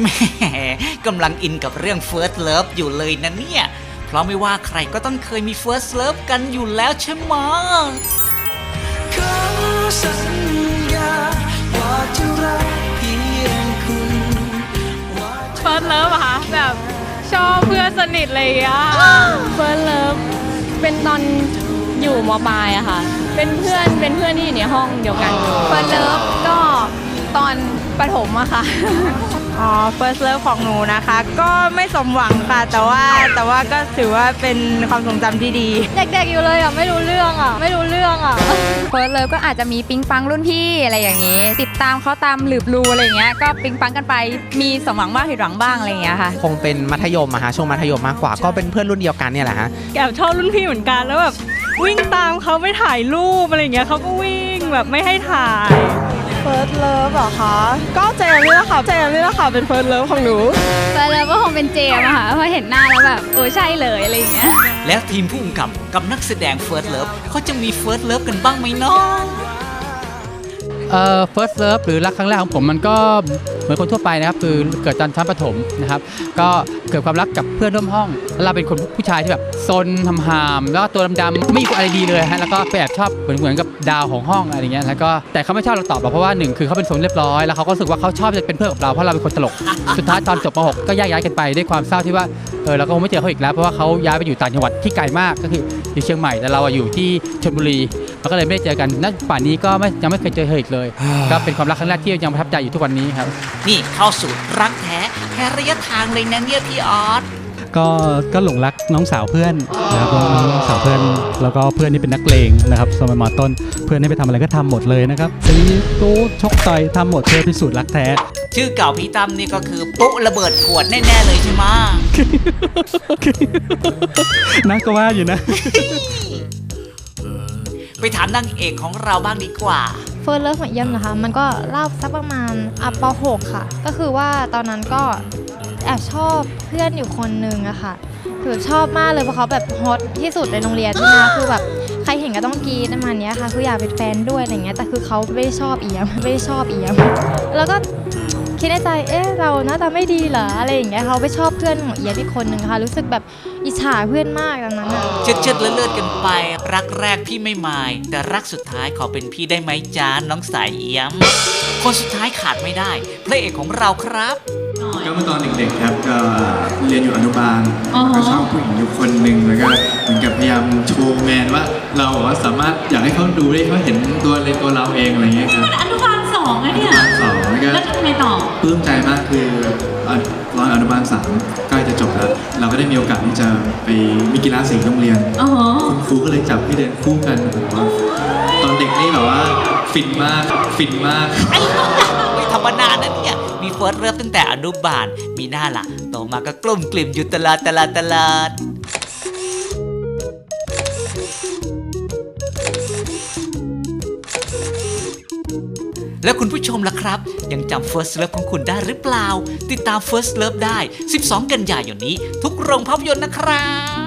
แหมกำลังอินกับเรื่อง First Love อยู่เลยนะเนี่ย เพราะไม่ว่าใครก็ต้องเคยมี First Love กันอยู่แล้วใช่ไหมะขอสัญญาว่าจะรักเพียงคุณว่าจะเฟิร์สเลิฟอะคะแบบชอบเพื่อนสนิทเลยอะเฟิร์สเลิฟเป็นตอนอยู่มปลายอะค่ะ เป็นเพื่อนเป็นเพื่อนที่อยู่ในห้องเดียวกันเฟิร์สเลิฟก็ตอน ประถมอะค่ะ อ๋อ first love ของหนูนะคะ ก็ไม่สมหวังค่ะ แต่ว่าแต่ว่าก็ถือว่าเป็นความทรงจำที่ดี เด็กๆอยู่เลยอะไม่รู้เรื่องอะไม่รู้เรื่องอะเฟิร์สเลิฟก็อาจจะมีปิงปังรุ่นพี่อะไรอย่างนี้ ติดตามเขาตามหลืบลูอะไรอย่างเงี้ย ก็ปิงปังกันไป มีสมหวังบ้างผิดหวังบ้างอะไรอย่างเงี้ยค่ะ คงเป็นมัธยมอะฮะช่วงมัธยมมากกว่า ก็เป็นเพื่อนรุ่นเดียวกันเนี่ยแหละฮะ แอบชอบรุ่นพี่เหมือนกันแล้วแบบวิ่งตามเขาไปถ่ายรูปอะไรอย่างเงี้ยเขาก็วิ่งแบบไม่ให้ถ่าย first love เหรอคะ ก็เจมนี่แหละค่ะ เจมนี่แหละค่ะ เป็น first love ของหนูเฟิร์สเลิฟก็คงเป็นเจมส์อะค่ะเพราะเห็นหน้าแล้วแบบโอ้ใช่เลยอะไรอย่างเงี้ย แล้วทีมผู้กำกับกับนักแสดง First Love เขาจะมี First Love กันบ้างไหมเนาะ เอ่อ first love หรือรักครั้งแรกของผมมันก็เหมือนคนทั่วไปนะครับ คือเกิดตอนชั้นประถมนะครับ ก็เกิดความรักกับเพื่อนร่วมห้อง แล้วเราเป็นคนผู้ชายที่แบบซนทำหามแล้วก็ตัวดำๆไม่มีอะไรดีเลยฮะแล้วก็ไปแอบชอบเหมือนเหมือนกับดาวของห้องอะไรเงี้ยแล้วก็แต่เขาไม่ชอบเราตอบเพราะว่าหนึ่งคือเขาเป็นคนเรียบร้อยแล้วเขาก็รู้สึกว่าเขาชอบจะเป็นเพื่อนกับเราเพราะเราเป็นคนตลกสุดท้ายตอนจบม .6 ก็แยกย้ายกันไปด้วยความเศร้าที่ว่าเออเราก็คงไม่เจอเขาอีกแล้วเพราะว่าเขาย้ายไปอยู่ต่างจังหวัดที่ไกลมากก็คืออยู่เชียงใหม่แต่เราอะอยู่ที่ชลบุรี เราก็เลยไม่ได้เจอกันณป่านนี้ก็ไม่ยังไม่เคยเจอเธออีกเลย ก็เป็นความรักครั้งแรกที่ยังประทับใจอยู่ทุกวันนี้ครับ นี่เข้าสู่รักแท้แค่ระยะทางเลยนะเนี่ยพี่ออสก็ก็หลงรักน้องสาวเพื่อนนะครับน้องสาวเพื่อนแล้วก็เพื่อนนี่เป็นนักเลงนะครับสมัยมต้น เพื่อนให้ไปทำอะไรก็ทำหมดเลยนะครับตีตู้ชกต่อยทำหมดเพื่อพิสูจน์รักแท้ ชื่อเก่าพี่ตั้มนี่ก็คือปุ๊ระเบิดขวดแน่ๆเลยใช่ไหมะนะก็ว่าอยู่นะ ไปถามนางเอกของเราบ้างดีกว่า เฟิร์สเลิฟของเยี่ยมนะคะ มันก็เล่าสักประมาณอะป .6 ค่ะ ก็คือว่าตอนนั้นก็แอบชอบเพื่อนอยู่คนนึงอะค่ะ คือชอบมากเลยเพราะเขาแบบฮอตที่สุดในโรงเรียนใช่ไหมคะคือแบบใครเห็นก็ต้องกรีดประมาณเนี้ยค่ะ คืออยากเป็นแฟนด้วยอะไรเงี้ย แต่คือเขาไม่ได้ชอบเอียมไม่ได้ชอบเอียม แล้วก็ คิดในใจ เอ๊ะ เราหน้าตาไม่ดีเหรอ อะไรอย่างเงี้ยเขาไปชอบเพื่อนของเอียมอีกคนนึงค่ะ รู้สึกแบบอิจฉาเพื่อนมากตอนนั้นอะเชิดเชิดๆเลื่อนๆกันไป รักแรกพี่ไม่มาย แต่รักสุดท้ายขอเป็นพี่ได้ไหมจ้าน้องสายเอี้ยม คนสุดท้ายขาดไม่ได้ พระเอกของเราครับ ก็เมื่อตอนเด็กๆครับก็เรียนอยู่อนุบาลก็ชอบผู้หญิงอยู่คนหนึ่งแล้วก็เหมือนกับพยายามโชว์แมนว่า เราแบบว่าสามารถอยากให้เขาดูได้เขาเห็นตัวในตัวเราเองอะไรเงี้ยครับอนุบาลสองอะเนี่ย อนุบาลสองแล้วก็ แล้วทำไมต่อ ปลื้มใจมากคืออะตอนอนุบาลสามใกล้จะจบแล้ว เราก็ได้มีโอกาสที่จะไปมีกีฬาสีโรงเรียน อ๋อคุณครูก็เลยจับพี่เดินคู่กันผมว่าตอนเด็กนี่แบบว่าฟินมากฟินมาก ไม่ธรรมดานะเนี่ย มีเฟิร์สเริ่มตั้งแต่อนุบาล มีหน้าล่ะโตมาก็กลุ่มกลิ่มอยู่ตลาดตลาดตลาดแล้วคุณผู้ชมล่ะครับ ยังจำ First Love ของคุณได้หรือเปล่า ติดตาม First Love ได้ 12 กันยายนนี้ ทุกโรงภาพยนตร์นะครับ